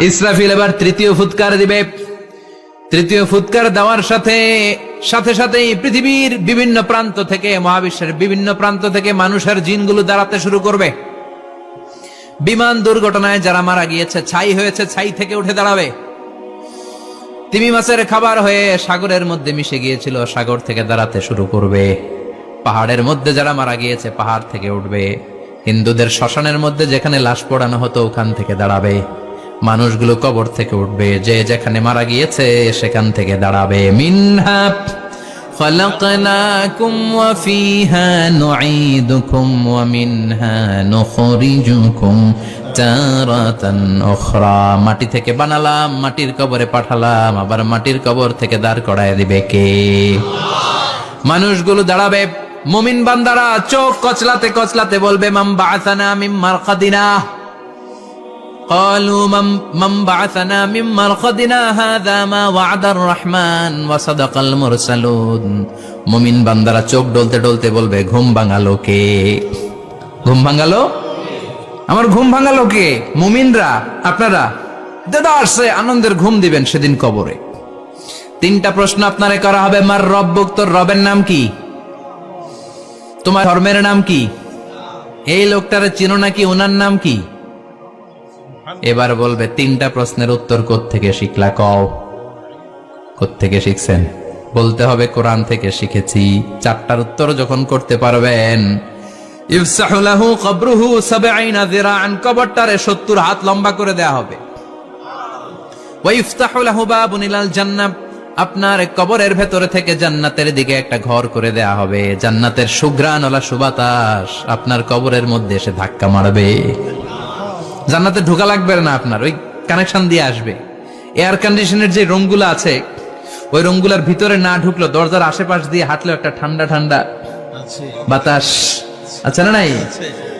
ইসরাফিল এবার তৃতীয় ফুৎকার দিবে। তৃতীয় ফুৎকার দেওয়ার সাথে সাথে সাথেই পৃথিবীর বিভিন্ন প্রান্ত থেকে, মহাবিশ্বের বিভিন্ন প্রান্ত থেকে মানুষের জিনগুলো দাঁড়াতে শুরু করবে। বিমান দুর্ঘটনায় যারা মারা গিয়েছে, ছাই হয়েছে, ছাই থেকে উঠে দাঁড়াবে। তিমি মাছের খাবার হয়ে সাগরের মধ্যে মিশে গিয়েছিল, সাগর থেকে দাঁড়াতে শুরু করবে। পাহাড়ের মধ্যে যারা মারা গিয়েছে, পাহাড় থেকে উঠবে। হিন্দুদের শ্মশানের মধ্যে যেখানে লাশ পড়ানো হতো, ওখান থেকে দাঁড়াবে। মানুষগুলো কবর থেকে উঠবে যে যেখানে মারা গিয়েছে সেখান থেকে দাঁড়াবে মিনহা خلقناكم وفيها نعيدكم ومنها نخرجكم تارة أخرى মাটি থেকে বানালাম মাটির কবরে পাঠালাম আবার মাটির কবর থেকে দাঁড় করায় দিবে কে মানুষগুলো দাঁড়াবে মুমিন বান্দারা চোখ কচলাতে কচলাতে বলবে মাম বাআসানা মিন মারকাদিনা قالوا من من بعثنا من مرقدنا هذا ما وعد الرحمن وصدق المرسلون মুমিন বান্দারা চোখ ডলতে ডলতে বলবে ঘুম ভাঙালো কে ঘুম ভাঙালো আমার ঘুম ভাঙালো কে মুমিনরা আপনারা দাদা আসছে আনন্দের ঘুম দিবেন সেদিন কবরে তিনটা প্রশ্ন আপনারে করা হবে মার রব্বুক তোর রবের নাম কি তোমার ধর্মের নাম কি এই লোকটারে চিনো নাকি ওনার নাম কি এবার বলবে, তিনটা প্রশ্নের উত্তর থেকে শিখলা? কও। থেকে শিখছেন? বলতে হবে, কোরআন থেকে শিখেছি। চারটার উত্তর যখন করতে পারবেন, ইফসাহু লাহু কবরুহু সাবঈনা যিরাআন, কবরটারে 70 হাত লম্বা করে দেয়া হবে। ওয়া ইফতাহু লাহু বাবুন ইলাল জান্নাহ, আপনার কবরের ভেতরে থেকে জান্নাতের দিকে একটা ঘর করে দেয়া হবে। জান্নাতের সুঘ্রাণওয়ালা সুবাতাস আপনার কবরের মধ্যে এসে ধাক্কা মারবে। জান্নাতে ঢোকা লাগবে না আপনার ওই কানেকশন দিয়ে আসবে। এয়ার কন্ডিশনের যে রুমগুলো আছে ওই রুমগুলোর ভিতরে না ঢুকলো দরজার আশেপাশ দিয়ে হাঁটলো একটা ঠান্ডা ঠান্ডা বাতাস। আচ্ছা না নাই?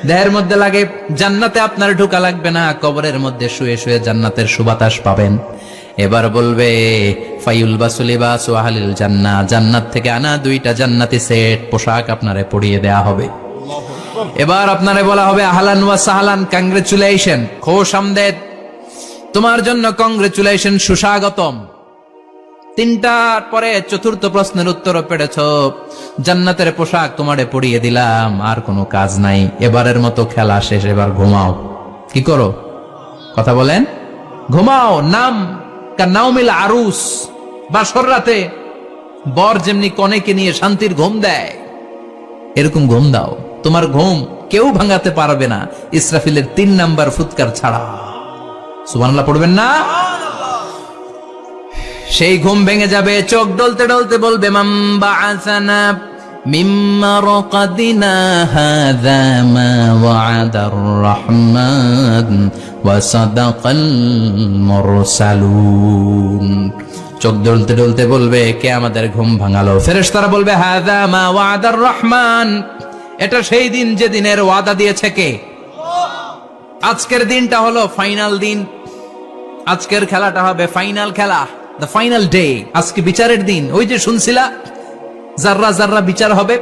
দেহের মধ্যে লাগে জান্নাতে আপনার ঢোকা লাগবে না কবরের মধ্যে শুয়ে শুয়ে জান্নাতের সুবাতাস পাবেন। এবার বলবে ফাইউল ওয়াহালিল জান্না জান্নাত থেকে আনা দুইটা জান্নাতি সেট পোশাক আপনারে পরিয়ে দেয়া হবে। এবার আপনারে বলা হবে আহলান ওয়া সাহলান কংগ্রেচুলেশন খোশ আমদেদ তোমার জন্য কংগ্রেচুলেশন সুস্বাগতম। তিনটার পরে চতুর্থ প্রশ্নের উত্তর পেড়েছ জান্নাতের পোশাক তোমারে পরিয়ে দিলাম, আর কোনো কাজ নাই। এবারের মতো খেলা শেষ, এবার ঘুমাও। কি করো? কথা বলেন। ঘুমাও, নাম নাওমিল আরুস। বা রাতে বর যেমনি কনেকে নিয়ে শান্তির ঘুম দেয়, এরকম ঘুম দাও। তোমার ঘুম কেউ ভাঙাতে পারবে না। ইসরাফিলের তিন নাম্বার ফুৎকার ছাড়া। সুবহানাল্লাহ, পড়বেন না? সেই ঘুম ভেঙে যাবে, চোখ ডলতে ডলতে বলবে মাম্বা আসানা ওয়াদার রহমান ওয়া চোখ ডলতে ডলতে বলবে, কে আমাদের ঘুম ভাঙালো? ফেরেশতারা বলবে, হাযা মা ওয়াদার রহমান। এটা সেই দিন যে দিনের ওয়াদা দিয়েছে কে? আজকের দিনটা হলো ফাইনাল দিন। আজকের খেলাটা হবে ফাইনাল খেলা দ্য ফাইনাল ডে আজকে বিচারের দিন। ওই যে শুনছিলা, যাররা যাররা বিচার হবে,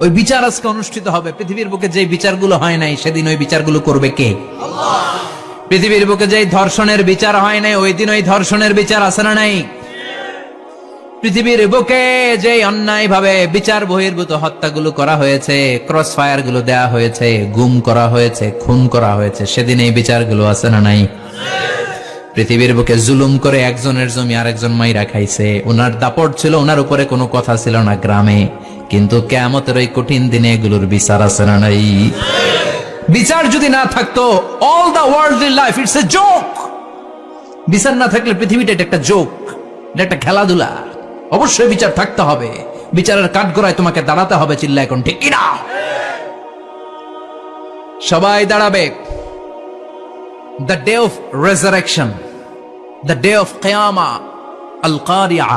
ওই বিচার আজকে অনুষ্ঠিত হবে। পৃথিবীর বুকে যে বিচারগুলো হয় নাই, সেদিন ওই বিচারগুলো করবে কে? পৃথিবীর বুকে যে ধর্ষণের বিচার হয় নাই, ওই দিন ওই ধর্ষণের বিচার আছে না নাই? পৃথিবীর বুকে যে অন্যায় ভাবে বিচার বহির্ভূত হত্যাগুলো করা হয়েছে ক্রস ফায়ারগুলো দেয়া হয়েছে, গুম করা হয়েছে, খুন করা হয়েছে, সেদিন এই বিচারগুলো আছে না নাই? পৃথিবীর বুকে জুলুম করে একজনের জমি আরেকজন মাইরা খাইছে। ওনার দাপট ছিল ওনার উপরে কোনো কথা ছিল না গ্রামে। কিন্তু কেয়ামতের ওই কঠিন দিনে এগুলোর বিচার আছে না নাই? বিচার যদি না থাকতো all the world in life it's a joke বিচার না থাকলে পৃথিবীটা এটা একটা জোক এটা একটা খেলাধুলা। অবশ্যই বিচার থাকতে হবে বিচারের কাঠগড়ায় তোমাকে দাঁড়াতে হবে চিল্লা এখন ঠিক কিনা সবাই দাঁড়াবে the day of resurrection the day of কেয়ামা আল কারিয়া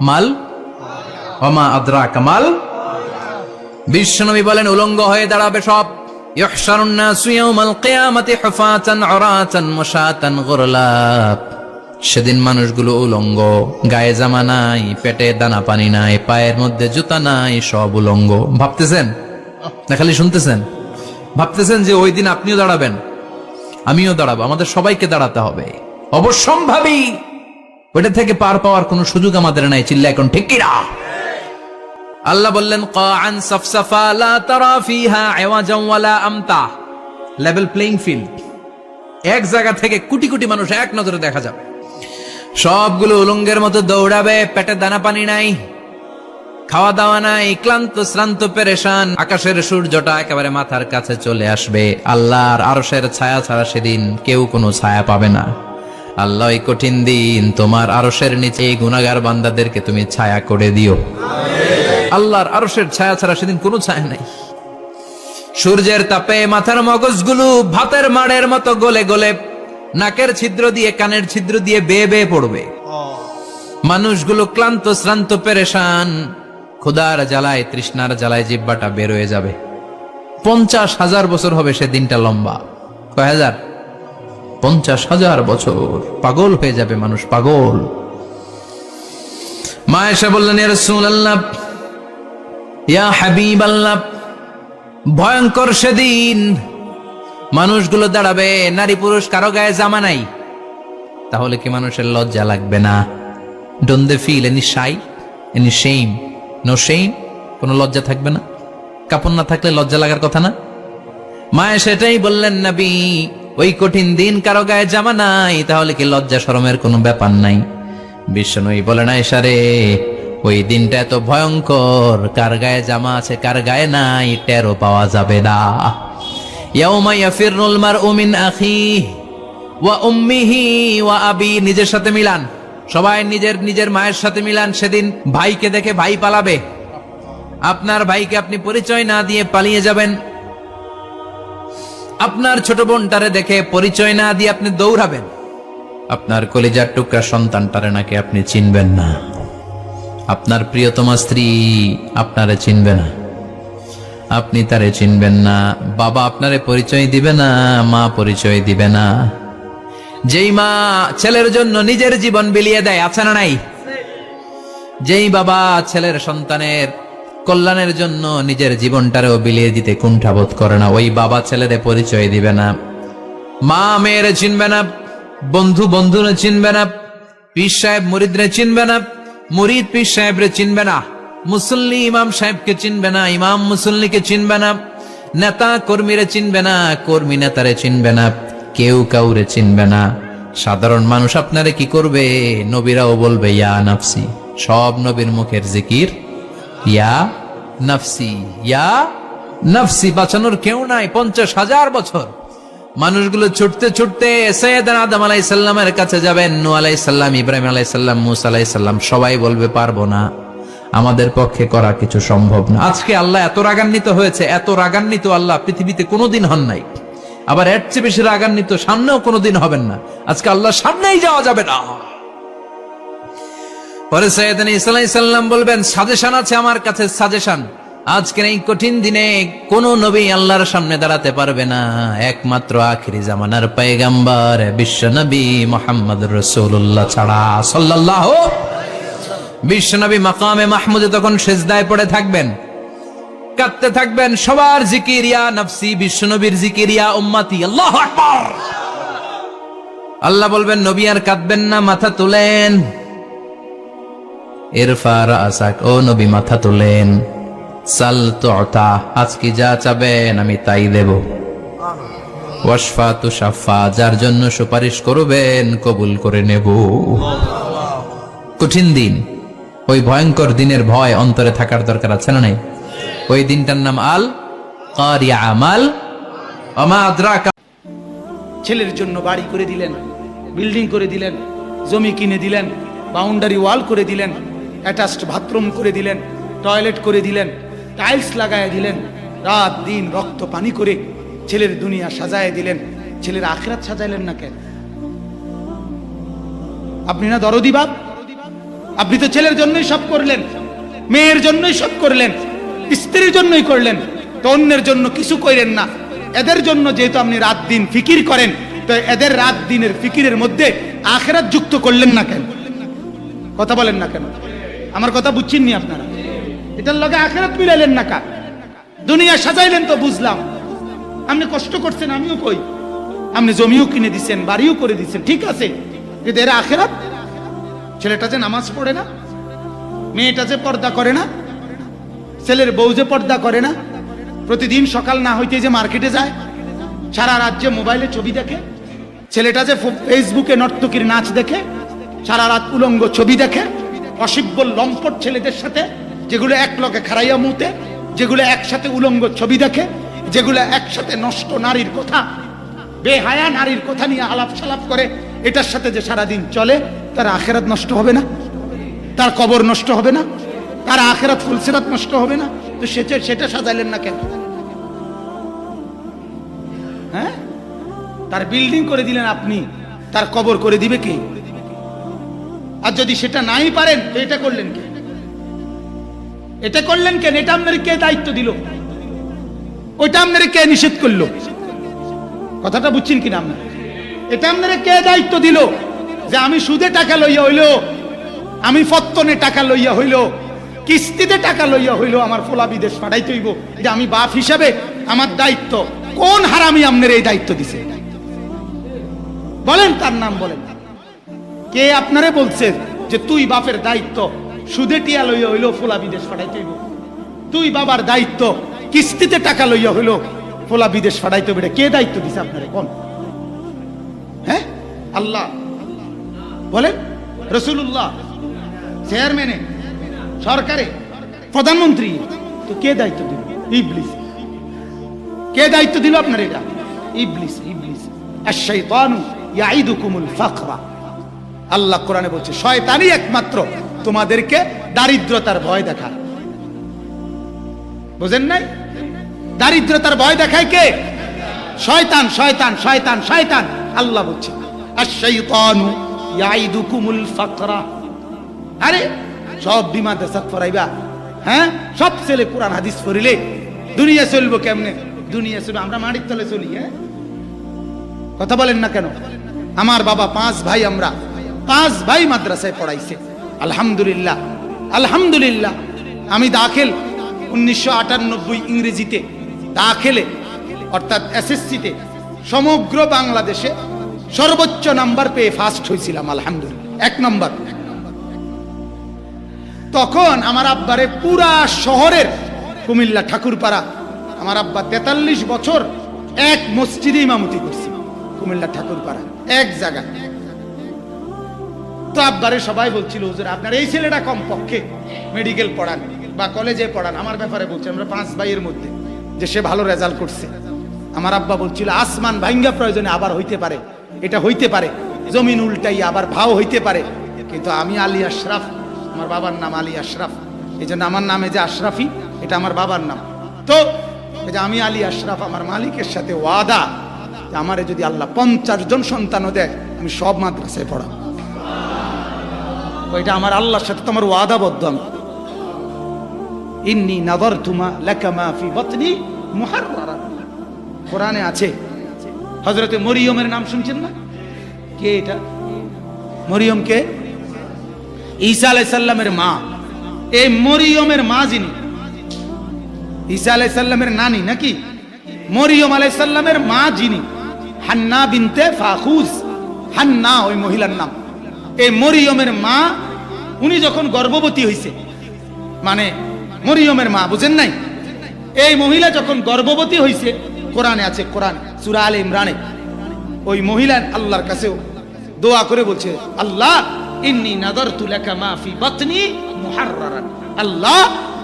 মাল ওমা আদ্রা কামাল বিশ্বনবী বলেন উলঙ্গ হয়ে দাঁড়াবে সব يحشر الناس يوم القيامة حفاة عراة مشاة غرلا সেদিন মানুষগুলো উলঙ্গ। গায়ে জামা নাই, পেটে দানা পানি নাই, পায়ের মধ্যে জুতা নাই, সব উলঙ্গ। ভাবতেছেন? না, খালি শুনতেছেন? ভাবতেছেন যে ওই দিন আপনিও দাঁড়াবেন? আমিও দাঁড়াবো। আমাদের সবাইকে দাঁড়াতে হবে। অবশ্যম্ভাবী! ওটা থেকে পার পাওয়ার কোনো সুযোগ আমাদের নাই চিল্লা এখন ঠিক কিনা? আল্লাহ বললেন, কাআন সাফসাফা লা তারা ফিহা আওয়াজান ওয়ালা আমতা। লেভেল প্লেইং ফিল্ড এক জায়গা থেকে কোটি কোটি মানুষ এক নজরে দেখা যাবে। সবগুলো উলঙ্গের মতো দৌড়াবে পেটে দানা পানি নাই খাওয়া দাওয়া নাই ক্লান্ত শ্রান্ত পেরেশান আকাশের সূর্যটা একেবারে মাথার কাছে চলে আসবে। আল্লাহর আরশের ছায়া ছাড়া সেদিন কেউ কোনো ছায়া পাবে না। আল্লাহ কঠিন দিন তোমার আরশের নিচে এই গুনাগার বান্দাদেরকে তুমি ছায়া করে দিও। আল্লাহর আরশের ছায়া ছাড়া সেদিন কোনো ছায়া নাই। সূর্যের তাপে মাথার মগজগুলো ভাতের মাড়ের মতো গলে গলে নাকের ছিদ্র দিয়ে, কানের ছিদ্র দিয়ে বেয়ে বেয়ে পড়বে। মানুষগুলো ক্লান্ত, শ্রান্ত, পেরেশান। ক্ষুদার জ্বালায়, তৃষ্ণার জ্বালায় জিব্বাটা বের হয়ে যাবে। পঞ্চাশ হাজার বছর হবে সে দিনটা লম্বা। কয় হাজার? পঞ্চাশ হাজার বছর। পাগল হয়ে যাবে মানুষ, পাগল। মা এসে বললেন ইয়া রাসূলুল্লাহ, ইয়া হাবিব আল্লাহ ভয়ঙ্কর সেদিন মানুষগুলো দাঁড়াবে, নারী পুরুষ কারও গায়ে জামা নাই। তাহলে কি মানুষের লজ্জা লাগবে না? Don't they feel any shy any shame no shame কোনো লজ্জা থাকবে না? কাপড় না থাকলে লজ্জা লাগার কথা না? মায়ে সেটাই বললেন, নাবি, ওই কঠিন দিন কারও গায়ে জামা নাই, তাহলে কি লজ্জা শরমের কোনো ব্যাপার নাই? বিশ্বনবী বলে না এসারে ওই দিনটা এত ভয়ঙ্কর, কার গায়ে জামা আছে, কার গায়ে নাই, টেরও পাওয়া যাবে না। নিজের সাথে মিলান। সবাই নিজের নিজের মায়ের সাথে মিলান, সেদিন ভাইকে দেখে ভাই পালাবে। আপনার ভাইকে আপনি পরিচয় না দিয়ে পালিয়ে যাবেন। আপনার ছোট বোনটারে দেখে পরিচয় না দিয়ে আপনি দৌড়াবেন। আপনার কলিজার টুকরা সন্তানটারে নাকি আপনি চিনবেন না। আপনার প্রিয়তমা স্ত্রী আপনারে চিনবে না। আপনি তারে চিনবেন না। বাবা আপনারে পরিচয় দিবে না, মা পরিচয় দিবে না। যেই মা ছেলের জন্য নিজের জীবন বিলিয়ে দেয়, আছে না নাই? যেই বাবা ছেলের সন্তানের কল্যাণের জন্য নিজের জীবনটারেও বিলিয়ে দিতে কুণ্ঠাবোধ করে না, ওই বাবা ছেলেরে পরিচয় দিবে না। মা মেয়েরে চিনবে না, বন্ধু বন্ধুরে চিনবে না, পীর সাহেব মুরিদরে চিনবে না, মুরিদ পীর সাহেবরে চিনবে না। মুসল্লি ইমাম সাহেবকে চিনবে না, ইমাম মুসল্লিকে চিনবে না, নেতা কর্মীরে চিনবে না, কর্মী নেতারে চিনবে না, কেউ কাউরে চিনবে না। সাধারণ মানুষ আপনারে কি করবে? নবীরাও বলবে, ইয়া নাফসি। সব নবীর মুখের জিকির, ইয়া নাফসি ইয়া নাফসি। বাঁচানোর কেউ নাই, পঞ্চাশ হাজার বছর। মানুষগুলো ছুটতে ছুটতে আদম আলাই সাল্লামের কাছে যাবেন নু আলাই সাল্লাম ইব্রাহিম আলাই সাল্লাম মুসা আলাই সাল্লাম সবাই বলবে, পারব না। আমাদের পক্ষে করা কিছু সম্ভব না। আজকে আল্লাহ এত রাগান্বিত হয়েছে, এত রাগান্বিত আল্লাহ পৃথিবীতে কোনোদিন হন নাই। আবার এর চেয়ে বেশি রাগান্বিত সামনেও কোনোদিন হবেন না। আজকে আল্লাহ সামনেই যাওয়া যাবে না। পরে সৈয়দ ইসলাম বলবেন সাজেশন আছে আমার কাছে সাজেশন আজকের এই কঠিন দিনে কোন নবী আল্লাহর সামনে দাঁড়াতে পারবে না। একমাত্র আখিরি জামানার পেগাম্বার বিশ্ব নবী মোহাম্মদ রসুল্লাহ ছাড়া সাল্লাহ বিশ্ব নবী মাকামে মাহমুদে তখন সেজদায় পড়ে থাকবেন। কাঁদতে থাকবেন, সবার জিকির, ইয়া নফসি বিশ্ব নবীর জিকির, ইয়া উম্মাতি, আল্লাহ আকবার। আল্লাহ বলবেন, নবী আর কাঁদবেন না, মাথা তুলেন। এরফার আসাক, ও নবী, মাথা তোলেন। সাল তোতা আজকে যা চাবেন, আমি তাই দেব। ওয়াসফা তুশাফা যার জন্য সুপারিশ করবেন, কবুল করে নেব। কঠিন দিন। ওই ভয়ঙ্কর দিনের ভয় অন্তরে থাকার দরকার আছে না নাই? ওই দিনটার নাম আল আমাল। ছেলের জন্য বাড়ি করে দিলেন, বিল্ডিং করে দিলেন, জমি কিনে দিলেন, বাউন্ডারি ওয়াল করে দিলেন, অ্যাটাচড বাথরুম করে দিলেন, টয়লেট করে দিলেন, টাইলস লাগায় দিলেন, রাত দিন রক্ত পানি করে ছেলের দুনিয়া সাজায় দিলেন, ছেলের আখরাত সাজাইলেন না কেন? আপনি না দরদি বাপ? আপনি তো ছেলের জন্যই সব করলেন, মেয়ের জন্যই সব করলেন, স্ত্রীর জন্যই করলেন, তো অন্যের জন্য কিছু করেন না। এদের জন্য যেহেতু আপনি রাত দিন ফিকির করেন, তো এদের রাত দিনের ফিকিরের মধ্যে আখেরাত যুক্ত করলেন না কেন? কথা বলেন না কেন? আমার কথা বুঝছেননি আপনারা? এটার লগে আখেরাত মিলাইলেন না কা দুনিয়া সাজাইলেন তো বুঝলাম। আপনি কষ্ট করছেন, আমিও কই। আপনি জমিও কিনে দিচ্ছেন বাড়িও করে দিচ্ছেন ঠিক আছে। কিন্তু এরা আখেরাত ছেলেটা যে নামাজ পড়ে না, মেয়েটা যে পর্দা করে না, ছেলের বউ যে পর্দা করে না, প্রতিদিন সকাল না হইতে যে মার্কেটে যায়, সারা রাজ্যে মোবাইলে ছবি দেখে, ছেলেটা যে ফেসবুকে নর্তকীর নাচ দেখে, সারা রাত উলঙ্গ ছবি দেখে, অসিব্য লম্পট ছেলেদের সাথে, যেগুলো এক লগে খারাইয়া মুতে, যেগুলো একসাথে উলঙ্গ ছবি দেখে, যেগুলো একসাথে নষ্ট নারীর কথা, বেহায়া নারীর কথা নিয়ে আলাপ সালাপ করে এটার সাথে যে সারাদিন চলে, তার আখেরাত নষ্ট হবে না, তার কবর নষ্ট হবে না, তার আখেরাত ফুলসেরাত নষ্ট হবে না। তো সেটা সেটা সাজাইলেন না কেন? হ্যাঁ? তার বিল্ডিং করে দিলেন আপনি, তার কবর করে দিবে কে? আর যদি সেটা নাই পারেন, তো এটা করলেন কে? এটা করলেন কেন? এটা আপনার কে দায়িত্ব দিল? ওইটা আপনার কে নিষেধ করল? কথাটা বুঝছেন কিনা আপনার এটা আপনার কে দায়িত্ব দিল? যে আমি সুদে টাকা লইয়া হইল, আমি ফত্তনে টাকা লইয়া হইল, কিস্তিতে টাকা লইয়া হইল আমার ফোলা বিদেশ পাঠাইতে হইব। যে আমি বাপ হিসাবে আমার দায়িত্ব। কোন হারামি আপনার এই দায়িত্ব দিছে? বলেন তার নাম বলেন। কে আপনারে বলছে যে তুই বাপের দায়িত্ব সুদে টিয়া লইয়া হইল, ফোলা বিদেশ পাঠাইতে হইব? তুই বাবার দায়িত্ব কিস্তিতে টাকা লইয়া হইল, ফোলা বিদেশ পাঠাইতে এটা কে দায়িত্ব দিছে আপনারে? কোন? আল্লাহ। বলেন রসুল্লাহ চেয়ারম্যানে, সরকারে, প্রধানমন্ত্রী, তো কে দায়িত্ব দিল? ইবলিস। কে দায়িত্ব দিল আপনার এটা? ইবলিস ইবলিস। আল্লাহ কোরআনে বলছে, শয়তানই একমাত্র তোমাদেরকে দারিদ্রতার ভয় দেখায়। বুঝেন নাই? দারিদ্রতার ভয় দেখায় কে? শয়তান শয়তান শয়তান শয়তান। আল্লাহ বলছে আশ-শাইতানু ইয়াইদুকুমুল ফাকরা আরে, সব বিমা দেশাত ফরাইবা হ্যাঁ? সব ছেলে কোরআন, হাদিস পড়িলে দুনিয়া চলবো কেমনে? দুনিয়া চলবে, আমরা মাটির তলে চলি হ্যাঁ? কথা বলেন না কেন? আমার বাবা পাঁচ ভাই আমরা, পাঁচ ভাই মাদ্রাসায় পড়াইছে। আলহামদুলিল্লাহ আলহামদুলিল্লাহ। আমি দাখিল উনিশশো আটানব্বই ইংরেজিতে, দাখিলে, অর্থাৎ এসএসসিতে, সমগ্র বাংলাদেশে সর্বোচ্চ নাম্বার পেয়ে ফার্স্ট হয়েছিলাম আলহামদুলিল্লাহ। এক নম্বর। তখন আমার আব্বারে পুরা শহরের কুমিল্লা ঠাকুরপাড়া, আমার আব্বা তেতাল্লিশ বছর এক মসজিদে ইমামতি করছি কুমিল্লা ঠাকুরপাড়া, এক জায়গা তো আব্বারে সবাই বলছিল, হুজুর, আপনার এই ছেলেটা কম পক্ষে মেডিকেল পড়ান বা কলেজে পড়ান। আমার ব্যাপারে বলছে, আমরা পাঁচ ভাইয়ের মধ্যে যে সে ভালো রেজাল্ট করছে। আমার আব্বা বলছিল, আসমান ভাঙ্গা প্রয়োজনে আবার হইতে পারে। এটা হইতে পারে। জমিন উল্টাই আবার ভাও হইতে পারে। কিন্তু আমি আলী আশরাফ, আমার বাবার নাম আলী আশরাফ। এই জন্য আমার নামে যে আশরাফি, এটা আমার বাবার নাম। তো, এই যে আমি আলী আশরাফ, আমার মালিকের সাথে ওয়াদা আমারে যদি আল্লাহ পঞ্চাশ জন সন্তানও দেয়, আমি সব মাদ্রাসায় পড়াবো। ওইটা আমার আল্লাহর সাথে তোমার ওয়াদাবদ্ধ আমি। ইন্নি নাদর তুমা লেখা মাফি বতনি মুহাররারা। কোরআনে আছে হজরতে মরিয়মের নাম শুনছেন না? কে এটা? মরিয়ম কে? ঈসা আলাইসাল্লামের মা। এই মরিয়মের মা যিনি, ঈসা আলাইসাল্লামের নানি নাকি? মরিয়ম আলাইসাল্লামের মা যিনি, হান্না বিনতে ফাখুজ। হান্না ওই মহিলার নাম। এই মরিয়মের মা, উনি যখন গর্ভবতী হয়েছে মানে মরিয়মের মা, বুঝেন নাই? এই মহিলা যখন গর্ভবতী হয়েছে কোরআনে আছে, কোরআন। সুরা আল ইমরানে। ওই মহিলা আল্লাহর কাছেও দোয়া করে বলছে, আল্লাহ, ইন্নি নাদারতু লাকা মা ফি বাতনি আল্লাহ,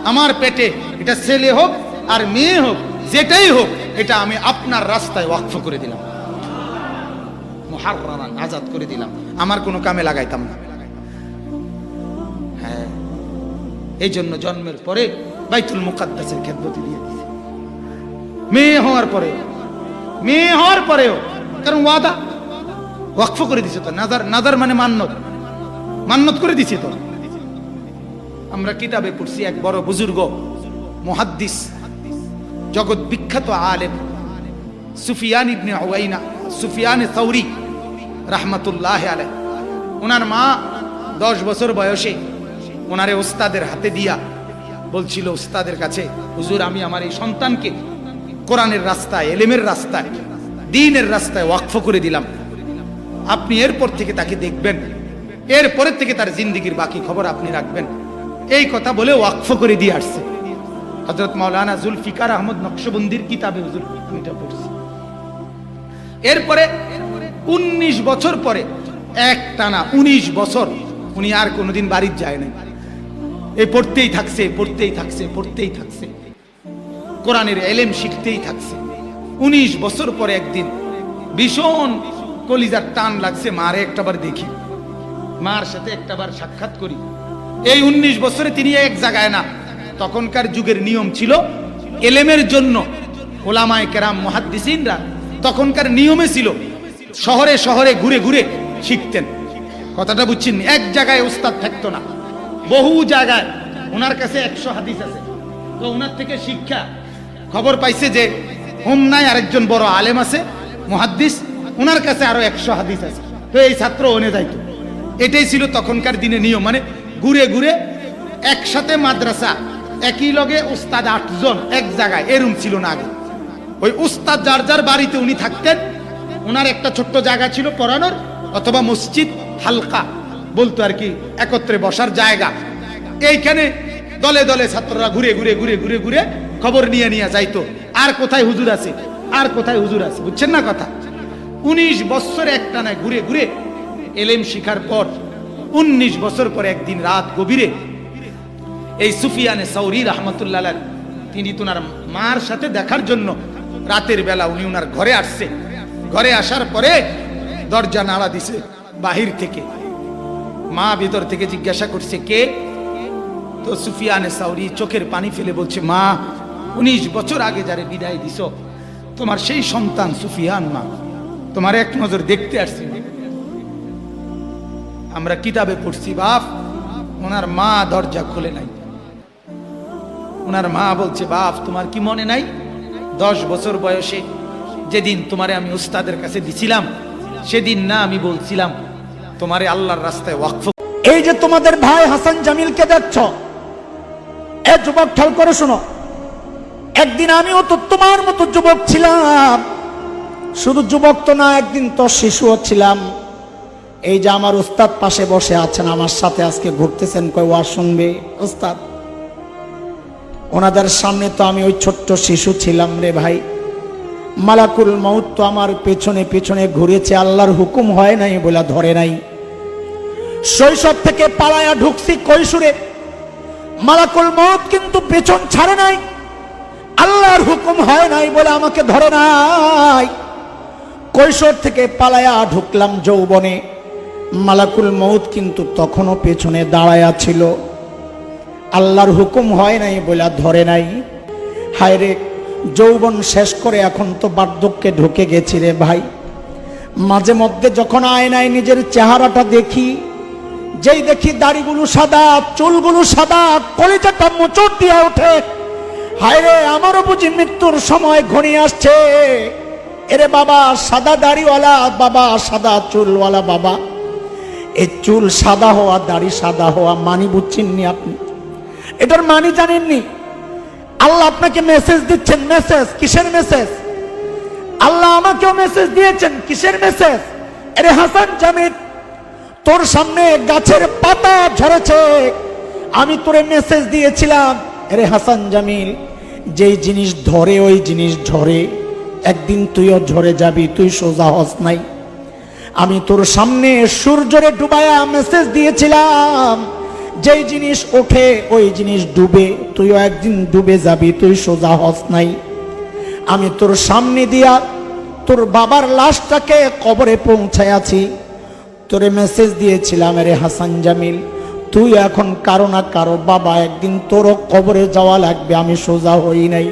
আমার পেটে এটা ছেলে হোক আর মেয়ে হোক, যেটাই হোক, এটা আমি আপনার রাস্তায় ওয়াকফ করে দিলাম। মুহাররারান, আজাদ করে দিলাম। আমার কোনো কামে লাগাইতাম না। হ্যাঁ এই জন্য জন্মের পরে বাইতুল মুকাদ্দাসের খেদমতি দিয়ে দিছে মেয়ে হওয়ার পরে মেয়ে হওয়ার পরেও, কারণ ওয়াদা, ওয়াকফ করে দিছে তো নাজার নাদার মানে মান্নত। মান্নত করে দিছে তো। আমরা কিতাবে পড়ছি এক বড় বুজুর্গ, মুহাদ্দিস, জগৎ বিখ্যাত আলেম, সুফিয়ান ইবনে হুয়াইনা সুফিয়ান সৌরি রাহমাতুল্লাহ আলাই ওনার মা দশ বছর বয়সে ওনারে ওস্তাদের হাতে দিয়া বলছিল, ওস্তাদের কাছে, হুজুর, আমি আমার এই সন্তানকে কোরআনের রাস্তায়, এলেমের রাস্তায়, দিনের রাস্তায় ওয়াকফ করে দিলাম। আপনি এরপর থেকে তাকে দেখবেন। এরপরের থেকে তার জিন্দিগির বাকি খবর আপনি রাখবেন। এই কথা বলে ওয়াকফ করে দিয়ে আসছে। হজরত মাওলানা জুলফিকার আহমদ নকশবন্দির কিতাবে আমি এটা পড়ছি। এরপরে উনিশ বছর পরে এক টানা উনিশ বছর, উনি আর কোনোদিন বাড়ির যায় নাই। এই পড়তেই থাকছে পড়তেই থাকছে পড়তেই থাকছে। কোরআনের এলেম শিখতেই থাকছে। উনিশ বছর পরে একদিন ভীষণ কলিজার টান লাগছে, মারে একটাবার দেখি। মার সাথে একটাবার সাক্ষাৎ করি। এই উনিশ বছরে তিনি এক জায়গায় না, তখনকার যুগের নিয়ম ছিল এলেমের জন্য। ওলামায় কেরাম, মহাদ্দিসিনরা তখনকার নিয়মে ছিল, শহরে শহরে ঘুরে ঘুরে শিখতেন। কথাটা বুঝছেন? এক জায়গায় ওস্তাদ থাকতো না। বহু জায়গায় ওনার কাছে একশো হাদিস আছে। তো ওনার থেকে শিক্ষা খবর পাইছে যে হোমনায় আরেকজন বড় আলেম আছে, মহাদ্দিস। ওনার কাছে আরও একশো হাদিস আছে। তো এই ছাত্র ওনে যাইতো। এটাই ছিল তখনকার দিনে নিয়ম। মানে ঘুরে ঘুরে একসাথে মাদ্রাসা, একই লগে উস্তাদ আটজন এক জায়গায়। এরম ছিল না আগে। ওই উস্তাদ যার যার বাড়িতে উনি থাকতেন ওনার একটা ছোট্ট জায়গা ছিল পড়ানোর অথবা মসজিদ হালকা, বলতো আর কি, একত্রে বসার জায়গা। এইখানে দলে দলে ছাত্ররা ঘুরে ঘুরে ঘুরে ঘুরে ঘুরে খবর নিয়ে নিয়ে যাইতো আর কোথায় হুজুর আছে? আর কোথায় হুজুর আছে? বুঝছেন না কথা? উনিশ বছর একটানায় ঘুরে ঘুরে এলেম শিখার পর, উনিশ বছর পর একদিন রাত গভীরে এই সুফিয়ানে সৌরি রহমতুল্লাহ তিনি তোনার মার সাথে দেখার জন্য রাতের বেলা উনি ওনার ঘরে আসছে। ঘরে আসার পরে দরজা নাড়া দিছে বাহির থেকে। মা ভিতর থেকে জিজ্ঞাসা করছে, কে? তো সুফিয়ানে সাউরি চোখের পানি ফেলে বলছে, মা উনিশ বছর আগে যারে বিদায় দিছ, তোমার সেই সন্তান সুফিয়ান মা, তোমার এক নজর দেখতে আসছি। আমরা কিতাবে পড়ছি, বাপ, ওনার মা দরজা খুলে নাই। ওনার মা বলছে, বাপ, তোমার কি মনে নাই? দশ বছর বয়সে যেদিন তোমারে আমি উস্তাদের কাছে দিছিলাম, সেদিন না আমি বলছিলাম, তোমারে আল্লাহর রাস্তায় ওয়াকফ এই যে তোমাদের ভাই হাসান জামিলকে দেখছ, এ যুবক খেয়াল করে শোনো একদিন আমিও তো তোমার মতো যুবক ছিলাম। শুধু যুবক তো না, একদিন তো শিশুও ছিলাম। এই যে আমার উস্তাদ পাশে বসে আছেন, আমার সাথে আজকে ঘুরতেছেন কই ওয়াজ শুনবে? উস্তাদ, ওনাদের সামনে তো আমি ওই ছোট্ট শিশু ছিলাম রে ভাই। মালাকুল মৌত তো আমার পেছনে পেছনে ঘুরেছে, আল্লাহর হুকুম হয় নাই বলে ধরে নাই। শৈশব থেকে পালায়া ঢুকছি কৈশুরে। মালাকুল মত কিন্তু পেছন ছাড়ে নাই। আল্লাহর হুকুম হয় নাই বলে আমাকে ধরে নাই। কৈশোর থেকে পালায়া ঢুকলাম যৌবনে। মালাকুল মৌত কিন্তু তখনও পেছনে দাঁড়ায়া ছিল। আল্লাহর হুকুম হয় নাই বলে ধরে নাই। হায় রে, যৌবন শেষ করে এখন তো বার্ধক্যে ঢুকে গেছি রে ভাই। মাঝে মধ্যে যখন আয়নায় নিজের চেহারাটা দেখি, যেই দেখি দাড়িগুলো সাদা, চুলগুলো সাদা, কলিজাটা মোচড় দিয়ে ওঠে হায় রে আমারও বুঝি মৃত্যুর সময় ঘনিয়ে আসছে। এরে বাবা, সাদা দাড়িওয়ালা, বাবা সাদা চুলওয়ালা বাবা। এ চুল সাদা হওয়া, দাড়ি সাদা হওয়া, মানি বুঝছেননি আপনি? এটার মানি জানেননি? আল্লাহ আপনাকে মেসেজ দিচ্ছেন মেসেজ কিসের মেসেজ আল্লাহ আমাকেও মেসেজ দিয়েছেন, কিসের মেসেজ আরে হাসান জামিদ তোর সামনে গাছের পাতা ঝরেছে। আমি তোরে মেসেজ দিয়েছিলাম আরে হাসান জামিল, যেই জিনিস ধরে, ওই জিনিস ঝরে। একদিন তুইও ঝরে যাবি, তুই সোজা হস নাই। আমি তোর সামনে সূর্যরে ডুবায়া মেসেজ দিয়েছিলাম, যেই জিনিস ওঠে, ওই জিনিস ডুবে। তুইও একদিন ডুবে যাবি, তুই সোজা হস নাই। আমি তোর সামনে দিয়া তোর বাবার লাশটাকে কবরে পৌঁছায় আছি তোরে মেসেজ দিয়েছিলাম রে হাসান জামিল। তুই এখন কারও না কারও, বাবা, একদিন তোরও কবরে যাওয়া লাগবে, আমি সোজা হই নাই।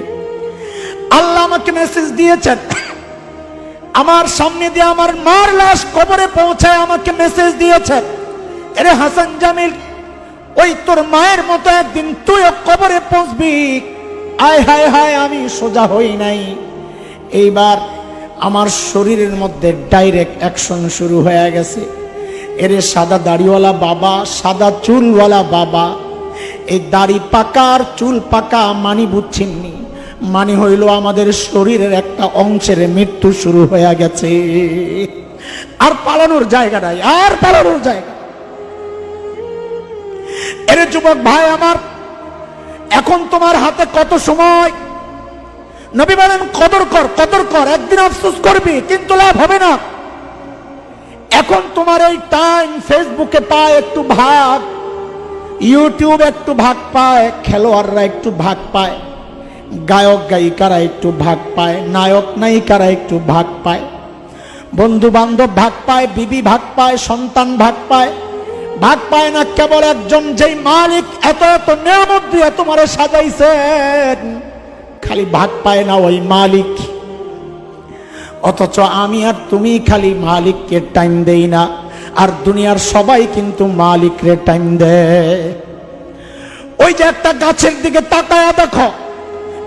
আল্লাহ আমাকে মেসেজ দিয়েছেন। আমার সামনে দিয়ে আমার মার লাশ কবরে পৌঁছায় আমাকে মেসেজ দিয়েছেন। এরে হাসান জামিল, ওই তোর মায়ের মতো একদিন তুইও কবরে পৌঁছবি। আয়, হায় হায়, আমি সোজা হই নাই। এইবার আমার শরীরের মধ্যে ডাইরেক্ট অ্যাকশন শুরু হয়ে গেছে। এরে সাদা দাড়িওয়ালা বাবা, সাদা চুলওয়ালা বাবা। এই দাড়ি পাকা আর চুল পাকা মানি বুঝছেননি। মানে হইল আমাদের শরীরের একটা অংশের মৃত্যু শুরু হয়ে গেছে। আর পালানোর জায়গা নাই, আর পালানোর জায়গা। এরে যুবক ভাই আমার, এখন তোমার হাতে কত সময়? নবী বলেন, কদর কর কদর কর, একদিন আফসোস করবি, কিন্তু লাভ হবে না। এখন তোমার এই টাইম ফেসবুকে পায় একটু ভাগ ইউটিউব একটু ভাগ পায়, খেলোয়াড়রা একটু ভাগ পায়, গায়ক গায়িকারা একটু ভাগ পায়, নায়ক নায়িকারা একটু ভাগ পায় বন্ধু বান্ধব ভাগ পায়, বিবি ভাগ পায়, সন্তান ভাগ পায় ভাগ পায় না কেবল একজন যেই মালিক, এত এত নিয়ামত দিয়ে তোমার সাজাইছেন, খালি ভাগ পায় না ওই মালিক। অথচ আমি আর তুমি খালি মালিককে টাইম দেই না। আর দুনিয়ার সবাই কিন্তু মালিকরে টাইম দেয়। ওই যে একটা গাছের দিকে তাকায়া দেখো,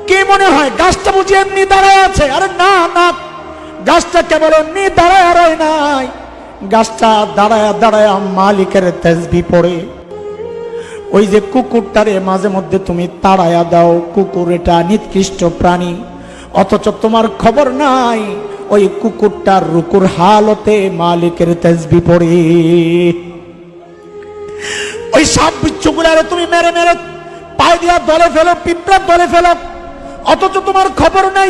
কি মনে হয় গাছটা বুঝি এমনি দাঁড়ায় আছে? আরে না না, গাছটা কেবল এমনি দাঁড়ায় রয় নাই। গাছটা দাঁড়ায়া দাঁড়ায়া মালিকের তেজবি পড়ে। ওই যে কুকুরটারে মাঝে মধ্যে তুমি তাড়ায়া দাও, কুকুর এটা নিকৃষ্ট প্রাণী। অথচ তোমার খবর নাই ওই কুকুরটার রুকুর হালতে মালিকের তেজবি পড়ে। ওই সাপ বিচ্ছুগুলারে তুমি মেরে মেরে পায়ে দিয়া দলে ফেলো পিঁপড়া দলে ফেলো। অথচ তোমার খবর নাই,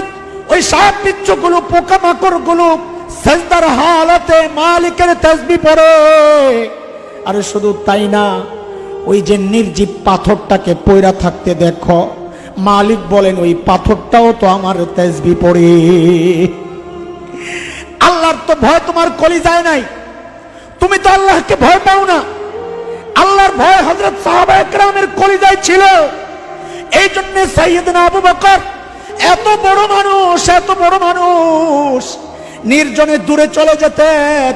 ওই সাপ বিচ্ছুগুলো পোকামাকড়গুলো সেজদার হালতে মালিকের তেজবি পড়ে। আরে শুধু তাই না, ওই যে নির্জীব পাথরটাকে পয়রা থাকতে দেখো, মালিক বলেন ওই পাথরটাও তো আমার তেজবি পড়ে। তো ভয় তোমার কলি যায় নাই। তুমি তো আল্লাহকে ভয় পাও না। আল্লাহর ভয় হজরত সাহাবা একরামের কলিজায় ছিল। এই জন্য আবু বকর, এত বড় মানুষ, এত বড় মানুষ, নির্জনে দূরে চলে যেতেন।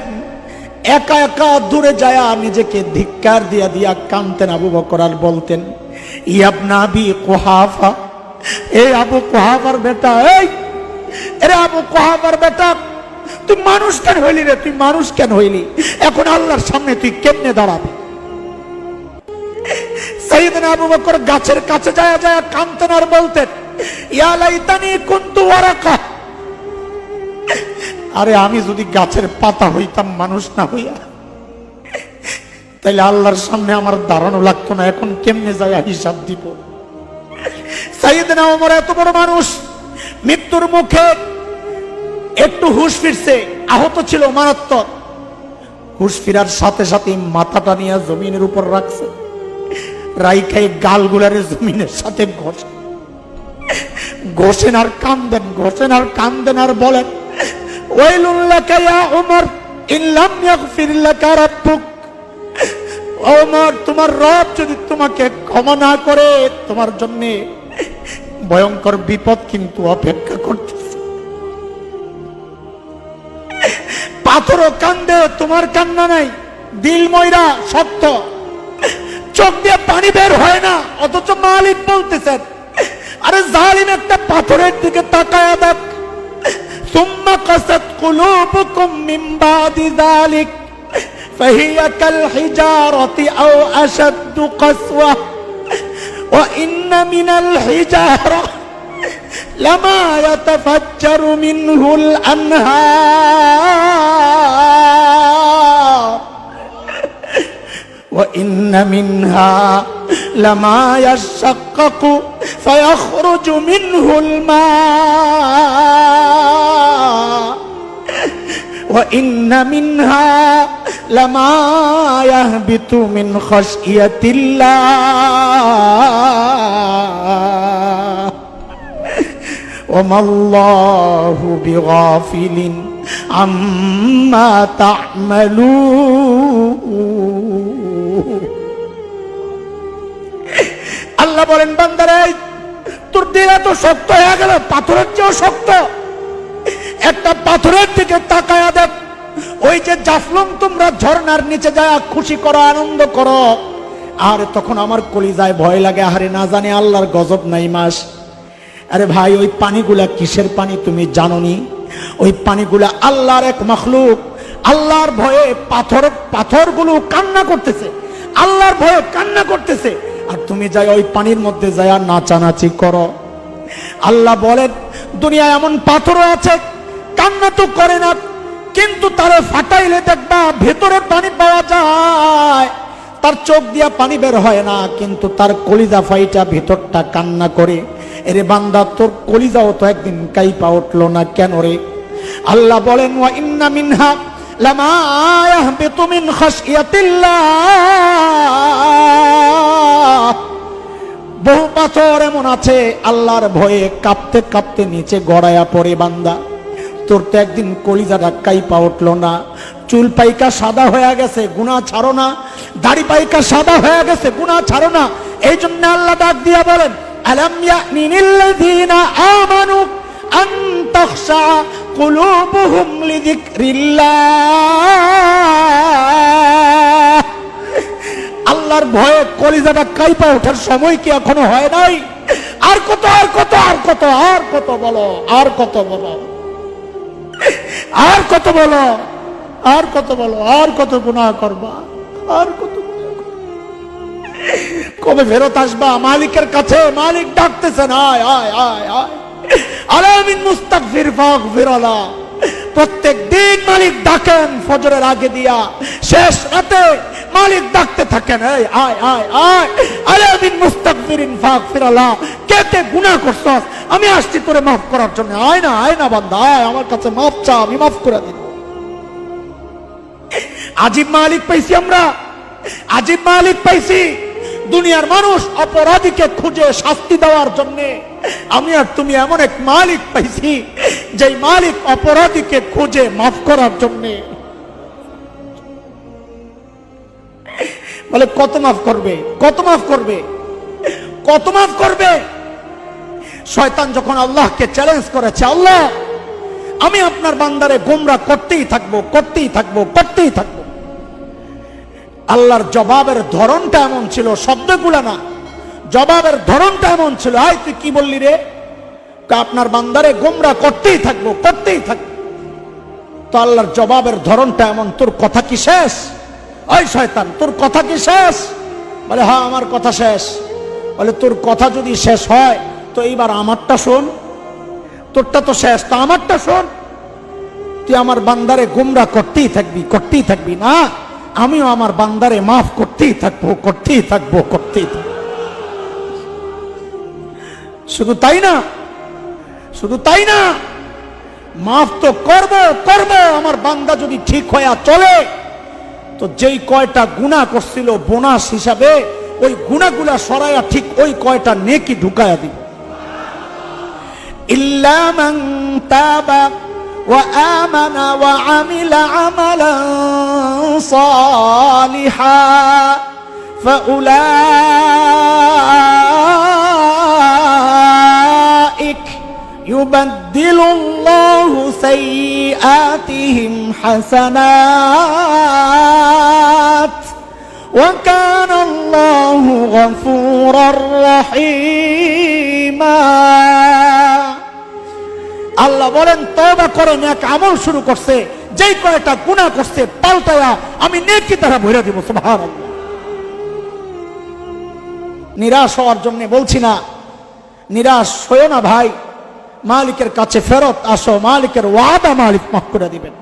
একা একা দূরে যায় নিজেকে ধিক্কার দিয়া দিয়া কানতেন আবু বকর আর বলতেন ইয়াবনা বি কুহাফা। এই আবু কুহাফার বেটা, এই আবু কুহাফার বেটা তুই মানুষ কেন হইলি রে? তুই মানুষ কেন হইলি? এখন আল্লাহর সামনে তুই কেমনে দাঁড়াবি? গাছের কাছে যায় যায় কানতেন আর বলতেন, ইয়া লাইতানি কুনতু ওয়ারাকা। আরে আমি যদি গাছের পাতা হইতাম মানুষ না হইয়া, তাইলে আল্লাহর সামনে আমার দাঁড়ানো লাগতো না, এখন কেমনে যায় হিসাব দিব? সাইয়েদনা ওমর এত বড় মানুষ, মৃত্যুর মুখে একটু হুশ ফিরছে, আহত ছিল মারাত্মক। হুশ ফিরার সাথে সাথে মাথাটা নিয়ে জমিনের উপর রাখছে। রাইখাই গালগুলারে জমিনের সাথে ঘষে। ঘষেন আর কান্দেন, ঘষেন আর কান্দেন আর বলেন তোমার রব যদি তোমাকে ক্ষমা না করে, তোমার জন্য ভয়ঙ্কর বিপদ কিন্তু অপেক্ষা করতেছে। পাথরও কান্দে তোমার কান্না নাই দিল ময়রা শক্ত চোখ দিয়ে পানি বের হয় না অথচ মালিক বলতেছেন আরে জালিম একটা পাথরের দিকে তাকায় দেখ ثم قست قلوبكم من بعد ذلك فهي كالحجارة أو أشد قسوة وإن من الحجارة لما يتفجر منه الأنهار وإن منها لما يشقق فيخرج منه الماء وإن منها لما يهبط من خشية الله وما الله بغافل عما تعملون আল্লাহ বলেন বান্দারে তোর দিল এত শক্ত হয়ে গেল পাথরের চেয়েও শক্ত একটা পাথরের দিকে তাকায়া দেখ ওই যে জাফলং তোমরা ঝর্ণার নিচে যায় খুশি করো আনন্দ করো আর তখন আমার কলিজায় ভয় লাগে আরে না জানে আল্লাহর গজব নাই মাস আরে ভাই, ওই পানিগুলা কিসের পানি তুমি জানোনি? ওই পানিগুলা আল্লাহর এক মখলুক। আল্লাহর ভয়ে পাথর, পাথরগুলো কান্না করতেছে। আল্লাহর ভয়ে কান্না করতেছে। আর তুমি যাই ওই পানির মধ্যে যায় নাচানাচি করো। আল্লাহ বলেন দুনিয়া এমন পাথরও আছে, কান্না তো করে না, কিন্তু তারে ফাটাইলে দেখবা ভেতরে পানি পাওয়া যায়। তার চোখ দিয়া পানি বের হয় না, কিন্তু তার কলিজা ফাইটা ভেতরটা কান্না করে। এরে বান্দা, তোর কলিজাও তো একদিন কাইপা উঠল না কেন রে? আল্লাহ বলেন, ওয়া ইন্না মিনহা লামা ইয়াহবিতু মিন খাশিয়াতিল্লাহ। বহু পাথর এমন আছে, আল্লাহর ভয়ে কাঁপতে কাঁপতে নিচে গড়ায়া পড়ে বান্দা। তোর তো একদিন কলিজা কাইপা উঠল না। চুল পাইকা সাদা হয়ে গেছে গুণা ছাড়ো না। দাড়ি পাইকা সাদা হয়ে গেছে গুণা ছাড়ো না। এই জন্য আল্লাহ ডাক দিয়া বলেন আলাম ইয়ানিনিল্লাযীনা আমানু আন তাখশা কুলুবুহুম লিযিকরিল্লাহ আল্লাহর ভয়ে কলিজাটা কাইপা ওঠার সময় কি এখনও হয় নাই? আর কত আর কত আর কত আর কত বলো, আর কত বলো? আর কত বলো? আর কত বলো? আর কত গুনাহ করবা? আর কত? কবে ফেরত আসবা? মালিকের কাছে মালিক ডাকতেছেন আয় আয় আয় আয়। আলামিন আলা। প্রত্যেক দিন মালিক ডাকেন ফজরের আগে দিয়া। শেষ রাতে মালিক ডাকতে থাকেন, এই, আয় আয় আয়। কে কে করছস? আমি আসছি তোরে মাফ করার জন্য। আয় না আয় না বান্দা, আয়, আমার কাছে মাফ চা, আমি মাফ করে দিব আজিব মালিক পাইছি আমরা। আজিব মালিক পাইছি। দুনিয়ার মানুষ অপরাধীকে খুঁজে শাস্তি দেওয়ার জন্য। আমি আর তুমি এমন এক মালিক পাইছি, যেই মালিক অপরাধীকে খুঁজে মাফ করার জন্য। বলে, কত মাফ করবে? কত মাফ করবে? কত মাফ করবে? শয়তান যখন আল্লাহকে চ্যালেঞ্জ করেছে, আল্লাহ, আমি আপনার বান্দারে গোমরা করতেই থাকব করতেই থাকব করতেই থাকব। আল্লাহর জবাবের ধরনটা এমন ছিল, শব্দগুলা না। জবাবের ধরনটা এমন ছিল, আয়, তুই কি বললি রে? আপনার বান্দারে গোমরা করতেই থাকব করতেই থাকব। তো আল্লাহর জবাবের ধরনটা এমন, তোর কথা কি শেষ? ওই শয়তান, তোর কথা কি শেষ? বলে হ্যাঁ আমার কথা শেষ। বলে, তোর কথা যদি শেষ হয়, তো এইবার আমারটা শোন। তোরটা তো শেষ, তা আমারটা শোন। তুই আমার বান্দারে গুমরা করতেই থাকবি করতেই থাকবি, না? আমিও আমার বান্দারে মাফ করতেই থাকব করতেই থাকব করতেই থাকব। শুধু তাই না? শুধু তাই না? মাফ তো করব করব। আমার বান্দা যদি ঠিক হয়ে চলে, তো যেই কয়টা গুণা করছিল বোনাস হিসাবে, ওই গুণাগুলা সরাইয়া ঠিক ওই কয়টা নেকি ঢুকায়া দিব। ইল্লাম وآمن وعمل عملا صالحا فأولئك يبدل الله سيئاتهم حسنات وكان الله غفورا رحيما আল্লাহ বলেন তবা করে এক আমল শুরু করছে। যেই কয়টা গুণা করছে, পাল্টায়া আমি নেকি তারা ভরে দিব সুভার নিরাশ হওয়ার জন্য বলছি না, নিরাশ হয়েও না ভাই। মালিকের কাছে ফেরত আসো, মালিকের ওয়াদা মালিক মাফ করে দিবেন।